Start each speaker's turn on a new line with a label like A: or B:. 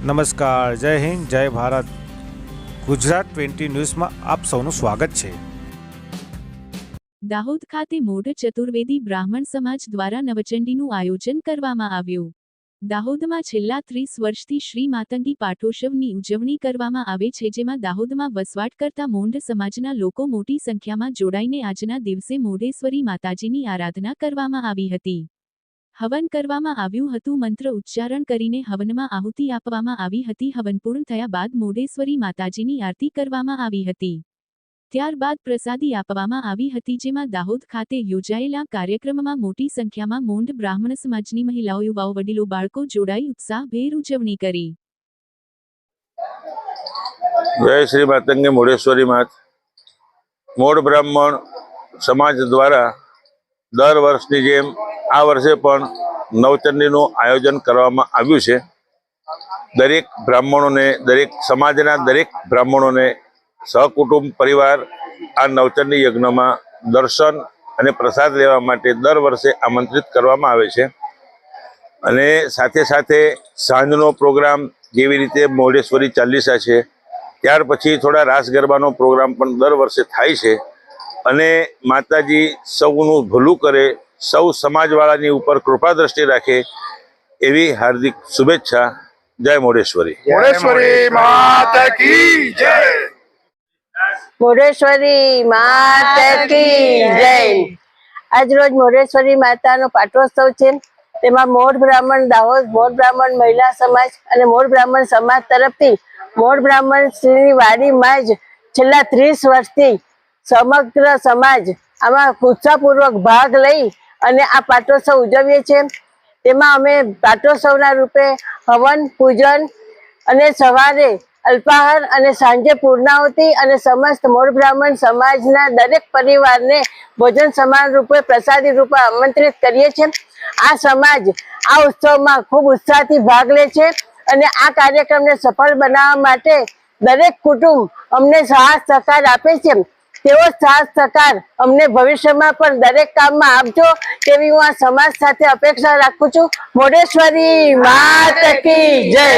A: નમસ્કાર, જય હિન્દ, જય ભારત. ગુજરાત ટ્વેન્ટી ન્યૂઝમાં આપ સૌનું સ્વાગત છે.
B: દાહોદ ખાતે મોઢ ચતુર્વેદી બ્રાહ્મણ સમાજ દ્વારા નવચંડીનું આયોજન કરવામાં આવ્યું. દાહોદમાં છેલ્લા ત્રીસ વર્ષથી શ્રી માતંગી પાઠોત્સવની ઉજવણી કરવામાં આવે છે, જેમાં દાહોદમાં વસવાટ કરતા મોંઢ સમાજના લોકો મોટી સંખ્યામાં જોડાઈને આજના દિવસે મોઢેશ્વરી માતાજીની આરાધના કરવામાં આવી હતી. હવન કરવામાં આવ્યું હતું મંત્ર ઉચ્ચારણ કરીને હવનમાં આહુતિ આપવામાં આવી હતી. હવન પૂર્ણ થયા બાદ મોઢેશ્વરી માતાજીની આરતી કરવામાં આવી હતી. ત્યારબાદ પ્રસાદી આપવામાં આવી હતી જેમાં દાહોદ ખાતે યોજાયેલા કાર્યક્રમમાં મોટી સંખ્યામાં મોંઢ બ્રાહ્મણ સમાજની મહિલાઓ, યુવાઓ, વડીલો, બાળકો જોડાઈ ઉત્સાહભેર ઉજવણી કરી.
C: જય શ્રી માતંગે મોઢેશ્વરી માત. મોઢ બ્રાહ્મણ સમાજ દ્વારા દર વર્ષની જેમ આ વર્ષે પણ નવચંડીનું આયોજન કરવામાં આવ્યું છે. દરેક બ્રાહ્મણોને, દરેક સમાજના દરેક બ્રાહ્મણોને સહકુટુંબ પરિવાર આ નવચંડી યજ્ઞમાં દર્શન અને પ્રસાદ લેવા માટે દર વર્ષે આમંત્રિત કરવામાં આવે છે. અને સાથે સાથે સાંજનો પ્રોગ્રામ જેવી રીતે મોઢેશ્વરી ચાલીસા છે, ત્યાર પછી થોડા રાસ ગરબાનો પ્રોગ્રામ પણ દર વર્ષે થાય છે. અને માતાજી સૌનું ભલું કરે સૌ સમાજવાળાની ઉપર કૃપા દ્રષ્ટિ રાખે એવી હાર્દિક શુભેચ્છા. જય મોઢેશ્વરી
D: મોરેશ્વરી માતા કી જય.
E: મોઢેશ્વરી માતા કી જય. આજરોજ મોઢેશ્વરી માતાનો પાટોત્સવ છે. તેમાં મોઢ બ્રાહ્મણ દાહોદ મોઢ બ્રાહ્મણ મહિલા સમાજ અને મોર બ્રાહ્મણ સમાજ તરફથી મોઢ બ્રાહ્મણ શ્રીની વાડીમાં જ છેલ્લા ત્રીસ વર્ષથી સમગ્ર સમાજ આમાં ઉત્સાહપૂર્વક ભાગ લઈ અને આ પાટોત્સવ ઉજવીએ છીએ. તેમાં અમે પાટોત્સવના રૂપે હવન, પૂજન અને સવારે અલ્પાહાર અને સાંજે પૂર્ણાહુતિ અને સમસ્ત મોઢ બ્રાહ્મણ સમાજના દરેક પરિવારને ભોજન સમાન રૂપે, પ્રસાદી રૂપે આમંત્રિત કરીએ છીએ. આ સમાજ આ ઉત્સવમાં ખૂબ ઉત્સાહથી ભાગ લે છે અને આ કાર્યક્રમને સફળ બનાવવા માટે દરેક કુટુંબ અમને સાહસ સહકાર આપે છે. તેવો સાથ સહકાર અમને ભવિષ્યમાં પણ દરેક કામમાં આપજો તેવી હું આ સમાજ સાથે અપેક્ષા રાખું છું. મોઢેશ્વરી માત કી જય.